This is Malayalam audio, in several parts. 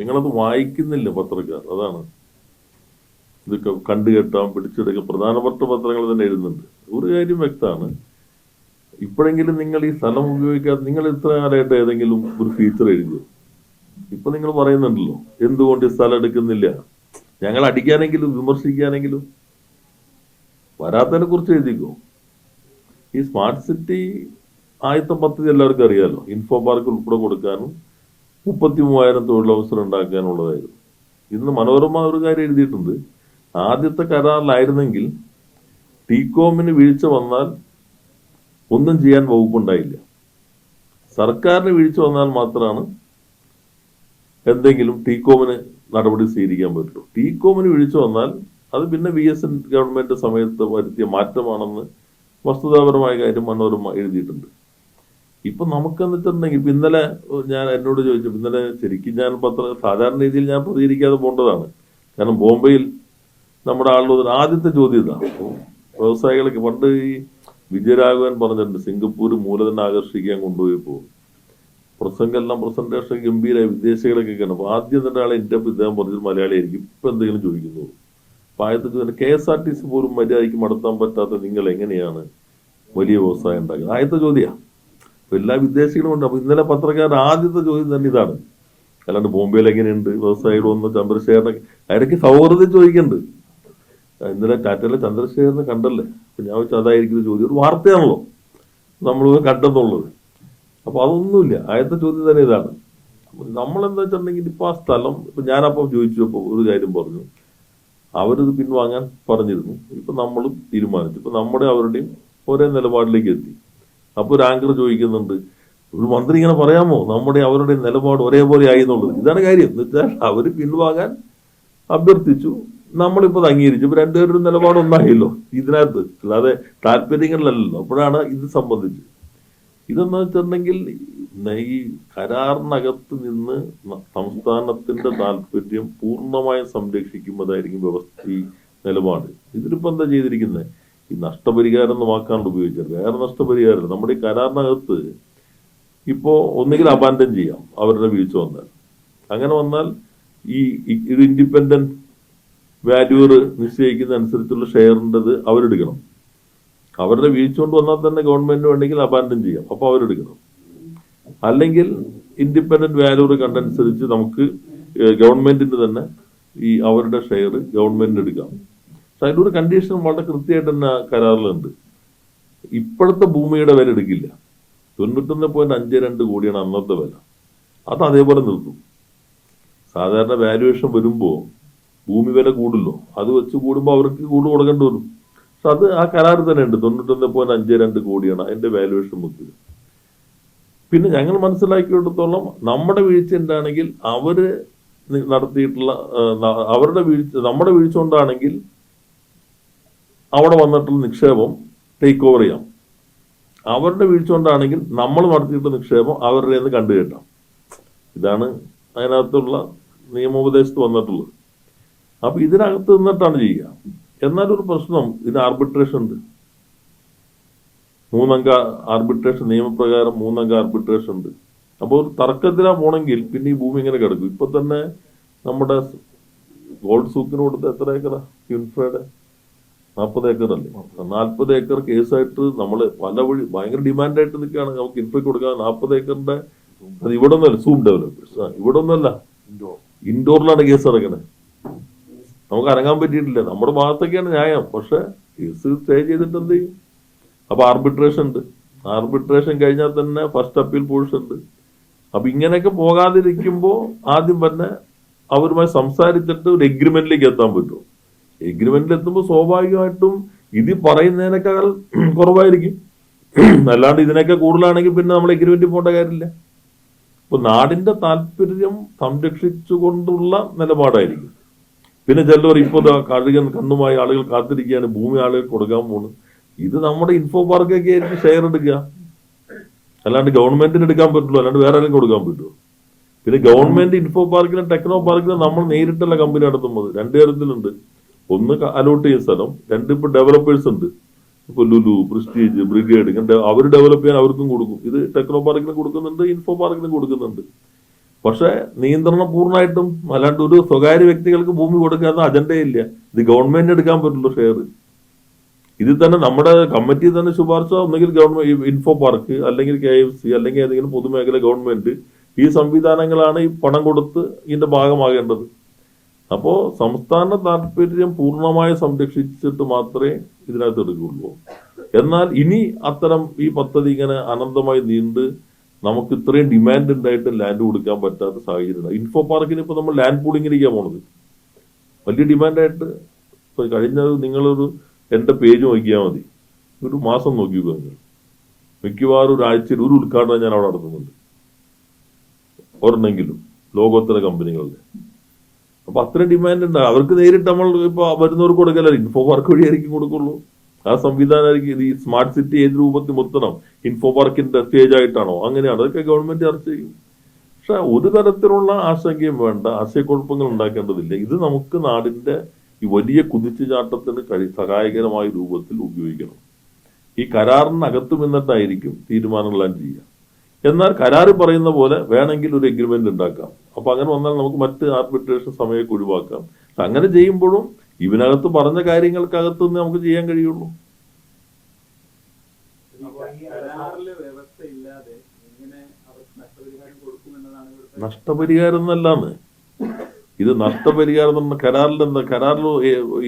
നിങ്ങളത് വായിക്കുന്നില്ല പത്രക്കാർ അതാണ്. ഇതൊക്കെ കണ്ടു പിടിച്ചെടുക്കാം. പ്രധാനപ്പെട്ട പത്രങ്ങൾ തന്നെ എഴുതുന്നുണ്ട്. ഒരു കാര്യം വ്യക്തമാണ്. ഇപ്പോഴെങ്കിലും നിങ്ങൾ ഈ സ്ഥലം ഉപയോഗിക്കാതെ നിങ്ങൾ ഇത്ര കാലമായിട്ട് ഏതെങ്കിലും ഒരു ഫീച്ചർ എഴുതിയോ? ഇപ്പൊ നിങ്ങൾ പറയുന്നുണ്ടല്ലോ എന്തുകൊണ്ട് ഈ സ്ഥലം എടുക്കുന്നില്ല? ഞങ്ങൾ അടിക്കാനെങ്കിലും വിമർശിക്കാനെങ്കിലും വരാത്തതിനെ കുറിച്ച് എഴുതിക്കോ? ഈ സ്മാർട്ട് സിറ്റി ആദ്യത്തെ പദ്ധതി എല്ലാവർക്കും അറിയാലോ. ഇൻഫോ പാർക്ക് ഉൾപ്പെടെ കൊടുക്കാനും മുപ്പത്തി മൂവായിരം തൊഴിലവസരം ഉണ്ടാക്കാനുള്ളതായിരുന്നു. ഇന്ന് മനോരമ ഒരു കാര്യം എഴുതിയിട്ടുണ്ട്. ആദ്യത്തെ കരാറിലായിരുന്നെങ്കിൽ ടീകോമിന് വീഴ്ച വന്നാൽ ഒന്നും ചെയ്യാൻ വകുപ്പുണ്ടായില്ല. സർക്കാരിന് വീഴ്ച വന്നാൽ മാത്രമാണ് എന്തെങ്കിലും ടീകോമിന് നടപടി സ്വീകരിക്കാൻ പറ്റുള്ളൂ. ടീകോമിന് വീഴ്ച വന്നാൽ അത് പിന്നെ വി എസ് എൻ ഗവൺമെന്റ് സമയത്ത് വരുത്തിയ മാറ്റമാണെന്ന് വസ്തുതാപരമായ കാര്യം മനോരമ എഴുതിയിട്ടുണ്ട്. ഇപ്പൊ നമുക്ക് എന്നിട്ടുണ്ടെങ്കിൽ ഇപ്പൊ ഇന്നലെ ഞാൻ എന്നോട് ചോദിച്ചു ഇന്നലെ ശരിക്കും ഞാൻ പത്ര സാധാരണ രീതിയിൽ ഞാൻ പ്രതികരിക്കാതെ പോകേണ്ടതാണ്. കാരണം ബോംബെയിൽ നമ്മുടെ ആളുകൾ ആദ്യത്തെ ചോദ്യം ഇതാണ് വ്യവസായികളൊക്കെ പണ്ട് ഈ വിജയരാഘവൻ പറഞ്ഞിട്ടുണ്ട് സിംഗപ്പൂർ മൂലധനം ആകർഷിക്കാൻ കൊണ്ടുപോയി പോകും പ്രസംഗമെല്ലാം പ്രസന്റേഷൻ ഗംഭീര വിദേശികളൊക്കെ കാണും അപ്പൊ ആദ്യം തന്നെ ആളെ എന്റെ ഇദ്ദേഹം പറഞ്ഞത് മലയാളിയായിരിക്കും ഇപ്പൊ എന്തെങ്കിലും ചോദിക്കുന്നു. അപ്പൊ ആദ്യത്തെ ചോദ്യം K S R T C പോലും മര്യാദയ്ക്ക് നടത്താൻ പറ്റാത്ത നിങ്ങൾ എങ്ങനെയാണ് വലിയ വ്യവസായം ഉണ്ടാക്കുന്നത്? ആദ്യത്തെ ചോദ്യാ അപ്പൊ എല്ലാ വിദേശികളും ഉണ്ട്. അപ്പൊ ഇന്നലെ പത്രക്കാർ ആദ്യത്തെ ചോദ്യം തന്നെ ഇതാണ്. അല്ലാണ്ട് ബോംബെയിൽ എങ്ങനെയുണ്ട്? വ്യവസായികൾ ഒന്ന് ചന്ദ്രശേഖരനൊക്കെ ഇടയ്ക്ക് സൗഹൃദം ചോദിക്കുന്നുണ്ട് ഇന്നലെ ടാറ്റയിലെ ചന്ദ്രശേഖരനെ കണ്ടല്ലേ? അപ്പൊ ഞാൻ വെച്ചാൽ അതായിരിക്കും ചോദ്യം. ഒരു വാർത്തയാണല്ലോ. നമ്മൾ കണ്ടെന്നുള്ളത്. അപ്പൊ അതൊന്നുമില്ല. ആദ്യത്തെ ചോദ്യം തന്നെ ഇതാണ്. നമ്മൾ എന്താ വെച്ചിട്ടുണ്ടെങ്കിൽ ഇപ്പൊ ആ സ്ഥലം ഇപ്പൊ ഞാനപ്പം ചോദിച്ചപ്പോൾ ഒരു കാര്യം പറഞ്ഞു. അവരിത് പിൻവാങ്ങാൻ പറഞ്ഞിരുന്നു. ഇപ്പൊ നമ്മളും തീരുമാനിച്ചു. ഇപ്പൊ നമ്മുടെ അവരുടെയും ഒരേ നിലപാടിലേക്ക് എത്തി. അപ്പൊ ഒരു ആങ്കർ ചോദിക്കുന്നുണ്ട് ഒരു മന്ത്രി ഇങ്ങനെ പറയാമോ? നമ്മുടെ അവരുടെ നിലപാട് ഒരേപോലെ ആയി എന്നുള്ളത്. ഇതാണ് കാര്യം. എന്ന് വെച്ചാൽ അവർ പിൻവാങ്ങാൻ അഭ്യർത്ഥിച്ചു. നമ്മളിപ്പോൾ അംഗീകരിച്ചു. ഇപ്പൊ രണ്ടുപേരുടെ നിലപാട് ഒന്നായല്ലോ ഇതിനകത്ത്. അല്ലാതെ താല്പര്യങ്ങളിലല്ലോ അപ്പോഴാണ് ഇത് സംബന്ധിച്ച് ഇതെന്ന് വെച്ചിട്ടുണ്ടെങ്കിൽ ഈ കരാറിനകത്ത് നിന്ന് സംസ്ഥാനത്തിന്റെ താല്പര്യം പൂർണമായും സംരക്ഷിക്കുമ്പോഴായിരിക്കും വ്യവസ്ഥ ഈ നിലപാട്. ഇതിലിപ്പോ എന്താ ചെയ്തിരിക്കുന്നത് ഈ നഷ്ടപരിഹാരം എന്ന വാക്കാണ്ട് ഉപയോഗിച്ചത് വേറെ നഷ്ടപരിഹാരം നമ്മുടെ ഈ കരാറിനകത്ത് ഇപ്പോൾ ഒന്നുകിൽ അബാൻഡൻ ചെയ്യാം അവരുടെ വീഴ്ച വന്നാൽ. അങ്ങനെ വന്നാൽ ഈ ഇത് ഇൻഡിപെൻഡന്റ് വാല്യൂർ നിശ്ചയിക്കുന്ന അനുസരിച്ചുള്ള ഷെയറിന്റെത് അവരെടുക്കണം. അവരുടെ വീഴ്ച കൊണ്ട് വന്നാൽ തന്നെ ഗവൺമെന്റിന് വേണമെങ്കിൽ അബാൻഡൻ ചെയ്യാം അപ്പൊ അവരെടുക്കണം. അല്ലെങ്കിൽ ഇൻഡിപെൻഡന്റ് വാല്യൂർ കണ്ടനുസരിച്ച് നമുക്ക് ഗവൺമെന്റിന് തന്നെ ഈ അവരുടെ ഷെയർ ഗവൺമെന്റിന് എടുക്കാം. പക്ഷെ ഒരു കണ്ടീഷൻ വളരെ കൃത്യമായിട്ട് തന്നെ കരാറിലുണ്ട്. ഇപ്പോഴത്തെ ഭൂമിയുടെ വില എടുക്കില്ല. തൊണ്ണൂറ്റൊന്ന് പോയിന്റ് അഞ്ച് രണ്ട് കോടിയാണ് അന്നത്തെ വില. അത് അതേപോലെ നിർത്തും സാധാരണ വാല്യുവേഷൻ വരുമ്പോൾ ഭൂമി വില കൂടുമല്ലോ അത് വെച്ച് കൂടുമ്പോൾ അവർക്ക് കൂട് കൊടുക്കേണ്ടി വരും. പക്ഷെ അത് ആ കരാറിൽ തന്നെ ഉണ്ട് തൊണ്ണൂറ്റൊന്ന് പോയിന്റ് അഞ്ച് രണ്ട് കോടിയാണ് അതിന്റെ വാല്യുവേഷൻ വെക്കുക പിന്നെ ഞങ്ങൾ മനസ്സിലാക്കിയിടത്തോളം നമ്മുടെ വീഴ്ച എന്താണെങ്കിൽ അവർ നടത്തിയിട്ടുള്ള അവരുടെ വീഴ്ച നമ്മുടെ വീഴ്ച കൊണ്ടാണെങ്കിൽ അവിടെ വന്നിട്ടുള്ള നിക്ഷേപം ടേക്ക് ഓവർ ചെയ്യാം. അവരുടെ വീഴ്ച കൊണ്ടാണെങ്കിൽ നമ്മൾ നടത്തിയിട്ടുള്ള നിക്ഷേപം അവരുടെ നിന്ന് കണ്ടുകെട്ടാം ഇതാണ് അതിനകത്തുള്ള നിയമോപദേശത്ത് വന്നിട്ടുള്ളത്. അപ്പോൾ ഇതിനകത്ത് നിന്നിട്ടാണ് ചെയ്യുക. എന്നാലൊരു പ്രശ്നം ഇതിന് ആർബിട്രേഷൻ ഉണ്ട്. മൂന്നംഗ ആർബിട്രേഷൻ നിയമപ്രകാരം മൂന്നംഗ ആർബിട്രേഷൻ ഉണ്ട്. അപ്പോൾ ഒരു തർക്കത്തിലാ പോണെങ്കിൽ പിന്നെ ഈ ഭൂമി ഇങ്ങനെ കിടക്കും. ഇപ്പൊ തന്നെ നമ്മുടെ ഗോൾഡ് സൂക്കിന് കൊടുത്ത എത്ര ഏക്കറാ? യുൻഫയുടെ നാൽപ്പത് ഏക്കർ അല്ലേ? നാൽപ്പത് ഏക്കർ കേസായിട്ട് നമ്മൾ പല വഴി ഭയങ്കര ഡിമാൻഡായിട്ട് നിൽക്കുകയാണ്. നമുക്ക് ഇൻഫയ്ക്ക് കൊടുക്കാൻ നാൽപ്പത് ഏക്കറിന്റെ അത് ഇവിടെ ഒന്നല്ല സൂം ഡെവലപ്പേഴ്സ്. ഇവിടെ ഒന്നല്ല ഇൻഡോറിലാണ് കേസ് ഇറങ്ങണത് നമുക്ക് അനങ്ങാൻ പറ്റിയിട്ടില്ല. നമ്മുടെ ഭാഗത്തൊക്കെയാണ് ന്യായം. പക്ഷെ കേസ് സ്റ്റേ ചെയ്തിട്ട് എന്ത് ചെയ്യും? അപ്പൊ ആർബിട്രേഷൻ ഉണ്ട്. ആർബിട്രേഷൻ കഴിഞ്ഞാൽ തന്നെ ഫസ്റ്റ് അപ്പീൽ പോഴ്സ് ഉണ്ട്. അപ്പൊ ഇങ്ങനെയൊക്കെ പോകാതിരിക്കുമ്പോൾ ആദ്യം തന്നെ അവരുമായി സംസാരിച്ചിട്ട് ഒരു എഗ്രിമെന്റിലേക്ക് എത്താൻ പറ്റും എഗ്രിമെന്റിൽ എത്തുമ്പോൾ സ്വാഭാവികമായിട്ടും ഇത് പറയുന്നതിനേക്കാൾ കുറവായിരിക്കും. അല്ലാണ്ട് ഇതിനൊക്കെ കൂടുതലാണെങ്കിൽ പിന്നെ നമ്മൾ എഗ്രിമെന്റ് പോകേണ്ട കാര്യമില്ല. ഇപ്പൊ നാടിന്റെ താല്പര്യം സംരക്ഷിച്ചുകൊണ്ടുള്ള നിലപാടായിരിക്കും. പിന്നെ ചിലർ ഇപ്പോൾ കഴുകൻ കണ്ണുമായി ആളുകൾ കാത്തിരിക്കുകയാണ് ഭൂമി ആളുകൾ കൊടുക്കാൻ പോകുന്നു ഇത് നമ്മുടെ ഇൻഫോ പാർക്കൊക്കെ ആയിരിക്കും ഷെയർ എടുക്കുക. അല്ലാണ്ട് ഗവൺമെന്റിന് എടുക്കാൻ പറ്റുള്ളൂ അല്ലാണ്ട് വേറെ ആരെങ്കിലും കൊടുക്കാൻ പറ്റുമോ പിന്നെ ഗവൺമെന്റ് ഇൻഫോ പാർക്കിലും ടെക്നോ പാർക്കിലും നമ്മൾ നേരിട്ടുള്ള കമ്പനി നടത്തുന്നത്. രണ്ടു തരത്തിലുണ്ട്. ഒന്ന് അലോട്ട് ചെയ്യുന്ന സ്ഥലം രണ്ട് ഇപ്പൊ ഡെവലപ്പേഴ്സ് ഉണ്ട്. ഇപ്പൊ ലുലു പ്രസ്റ്റീജ് ബ്രിഗേഡ് ഇങ്ങനെ അവർ ഡെവലപ്പ് ചെയ്യാൻ അവർക്കും കൊടുക്കും. ഇത് ടെക്നോ പാർക്കിനും കൊടുക്കുന്നുണ്ട് ഇൻഫോ പാർക്കിനും കൊടുക്കുന്നുണ്ട്. പക്ഷെ നിയന്ത്രണം പൂർണമായിട്ടും അല്ലാണ്ട് ഒരു സ്വകാര്യ വ്യക്തികൾക്ക് ഭൂമി കൊടുക്കാത്ത അജണ്ടയില്ല ഇത് ഗവൺമെന്റിന് എടുക്കാൻ പറ്റുള്ളൂ ഷെയർ ഇതിൽ തന്നെ നമ്മുടെ കമ്മിറ്റി തന്നെ ശുപാർശ ഒന്നുകിൽ ഗവൺമെന്റ് ഇൻഫോ പാർക്ക് അല്ലെങ്കിൽ കെ എഫ് സി അല്ലെങ്കിൽ ഏതെങ്കിലും പൊതുമേഖല ഗവൺമെന്റ് ഈ സംവിധാനങ്ങളാണ് ഈ പണം കൊടുത്ത് ഇതിന്റെ ഭാഗമാകേണ്ടത്. അപ്പോ സംസ്ഥാന താല്പര്യം പൂർണമായി സംരക്ഷിച്ചിട്ട് മാത്രമേ ഇതിനകത്ത് എടുക്കുകയുള്ളൂ എന്നാൽ ഇനി അത്തരം ഈ പദ്ധതി ഇങ്ങനെ അനന്തമായി നീണ്ട് നമുക്ക് ഇത്രയും ഡിമാൻഡ് ഉണ്ടായിട്ട് ലാൻഡ് കൊടുക്കാൻ പറ്റാത്ത സാഹചര്യം ഇൻഫോ പാർക്കിന് ഇപ്പൊ നമ്മൾ ലാൻഡ് പൂളിങ്ങിലേക്കാണ് പോണത്. വലിയ ഡിമാൻഡായിട്ട് ഇപ്പൊ കഴിഞ്ഞ നിങ്ങളൊരു എന്റെ പേജ് നോക്കിയാൽ മതി. ഒരു മാസം നോക്കി നിങ്ങൾ മിക്കവാറും ഒരാഴ്ചയിൽ ഒരു ഉദ്ഘാടനം ഞാൻ അവിടെ നടത്തുന്നുണ്ട്. ഒരെണ്ണെങ്കിലും. ലോകോത്തര കമ്പനികളുടെ അപ്പൊ അത്ര ഡിമാൻഡ് ഉണ്ട്. അവർക്ക് നേരിട്ട് നമ്മൾ ഇപ്പൊ വരുന്നവർക്ക് കൊടുക്കലായിരിക്കും ഇൻഫോ പാർക്ക് വഴിയായിരിക്കും കൊടുക്കുള്ളൂ. ആ സംവിധാനമായിരിക്കും ഈ സ്മാർട്ട് സിറ്റി ഏത് രൂപത്തിൽ മുത്തണം ഇൻഫോ പാർക്കിന്റെ സ്റ്റേജ് ആയിട്ടാണോ? അങ്ങനെയാണ്. അതൊക്കെ ഗവൺമെന്റ് ചർച്ച ചെയ്യും. പക്ഷെ ഒരു തരത്തിലുള്ള ആശങ്കയും വേണ്ട. ആശയക്കുഴപ്പങ്ങൾ ഉണ്ടാക്കേണ്ടതില്ല. ഇത് നമുക്ക് നാടിന്റെ ഈ വലിയ കുതിച്ചുചാട്ടത്തിന് കഴി സഹായകരമായ രൂപത്തിൽ ഉപയോഗിക്കണം. ഈ കരാറിനകത്ത് നിന്നിട്ടായിരിക്കും തീരുമാനങ്ങളെല്ലാം ചെയ്യുക. എന്നാൽ കരാറ് പറയുന്ന പോലെ വേണമെങ്കിൽ ഒരു എഗ്രിമെന്റ് ഉണ്ടാക്കാം. അപ്പൊ അങ്ങനെ വന്നാൽ നമുക്ക് മറ്റ് ആർബിട്രേഷൻ സമയമൊക്കെ ഒഴിവാക്കാം. അങ്ങനെ ചെയ്യുമ്പോഴും ഇവനകത്ത് പറഞ്ഞ കാര്യങ്ങൾക്കകത്ത് നിന്ന് നമുക്ക് ചെയ്യാൻ കഴിയുള്ളൂ. നഷ്ടപരിഹാരം എന്നല്ലാന്ന്. ഇത് നഷ്ടപരിഹാരം എന്ന കരാറിൽ എന്താ? കരാറിൽ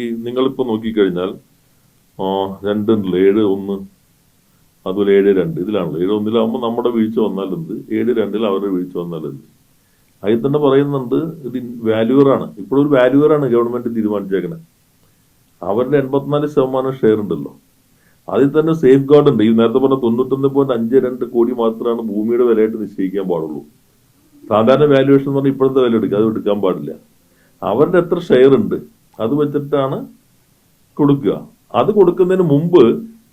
ഈ നിങ്ങളിപ്പോ നോക്കിക്കഴിഞ്ഞാൽ രണ്ടുണ്ടല്ലോ ഏഴ് ഒന്ന് അതുപോലെ ഏഴ് രണ്ട് ഇതിലാണല്ലോ. ഏഴ് ഒന്നിലാവുമ്പോൾ നമ്മുടെ വീഴ്ച വന്നാൽ എന്ത് ഏഴ് രണ്ടിൽ അവരുടെ വീഴ്ച വന്നാൽ എന്ത് അതിൽ തന്നെ പറയുന്നുണ്ട് ഇത് വാല്യൂവറാണ് ഇപ്പോഴൊരു വാല്യൂവറാണ് ഗവൺമെന്റ് തീരുമാനിച്ചേക്കുന്നത് അവരുടെ എൺപത്തിനാല് ശതമാനം ഷെയർ ഉണ്ടല്ലോ. അതിൽ തന്നെ സേഫ് ഗാർഡ് ഉണ്ട്. ഈ നേരത്തെ പറഞ്ഞ തൊണ്ണൂറ്റൊന്ന് പോയിന്റ് അഞ്ച് രണ്ട് കോടി മാത്രമാണ് ഭൂമിയുടെ വിലയായിട്ട് നിശ്ചയിക്കാൻ പാടുള്ളൂ. സാധാരണ വാല്യുവേഷൻ എന്ന് പറഞ്ഞാൽ ഇപ്പോഴത്തെ വില എടുക്കുക. അത് എടുക്കാൻ പാടില്ല. അവരുടെ എത്ര ഷെയർ ഉണ്ട് അത് വെച്ചിട്ടാണ് കൊടുക്കുക. അത് കൊടുക്കുന്നതിന് മുമ്പ്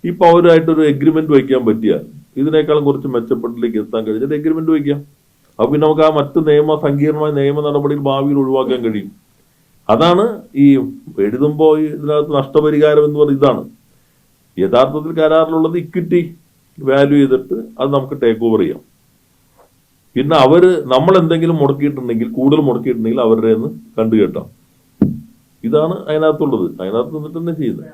ഈ പൗരായിട്ട് ഒരു എഗ്രിമെന്റ് വയ്ക്കാൻ പറ്റിയ ഇതിനേക്കാളും കുറച്ച് മെച്ചപ്പെട്ടിലേക്ക് എത്താൻ കഴിഞ്ഞാൽ എഗ്രിമെന്റ് വയ്ക്കാം. അപ്പൊ പിന്നെ നമുക്ക് ആ മറ്റ് നിയമ സങ്കീർണമായ നിയമ നടപടികൾ ഭാവിയിൽ ഒഴിവാക്കാൻ കഴിയും. അതാണ് ഈ എഴുതുമ്പോൾ ഇതിനകത്ത് നഷ്ടപരിഹാരം എന്ന് പറയുന്നത് ഇതാണ്. യഥാർത്ഥത്തിൽ കരാറിലുള്ളത് ഇക്വിറ്റി വാല്യൂ ചെയ്തിട്ട് അത് നമുക്ക് ടേക്ക് ഓവർ ചെയ്യാം. പിന്നെ അവർ നമ്മൾ എന്തെങ്കിലും മുടക്കിയിട്ടുണ്ടെങ്കിൽ കൂടുതൽ മുടക്കിയിട്ടുണ്ടെങ്കിൽ അവരുടെ നിന്ന് കണ്ടു കേട്ടാം ഇതാണ് അതിനകത്തുള്ളത്. അതിനകത്ത് നിന്നിട്ട് തന്നെ ചെയ്യുന്നത്.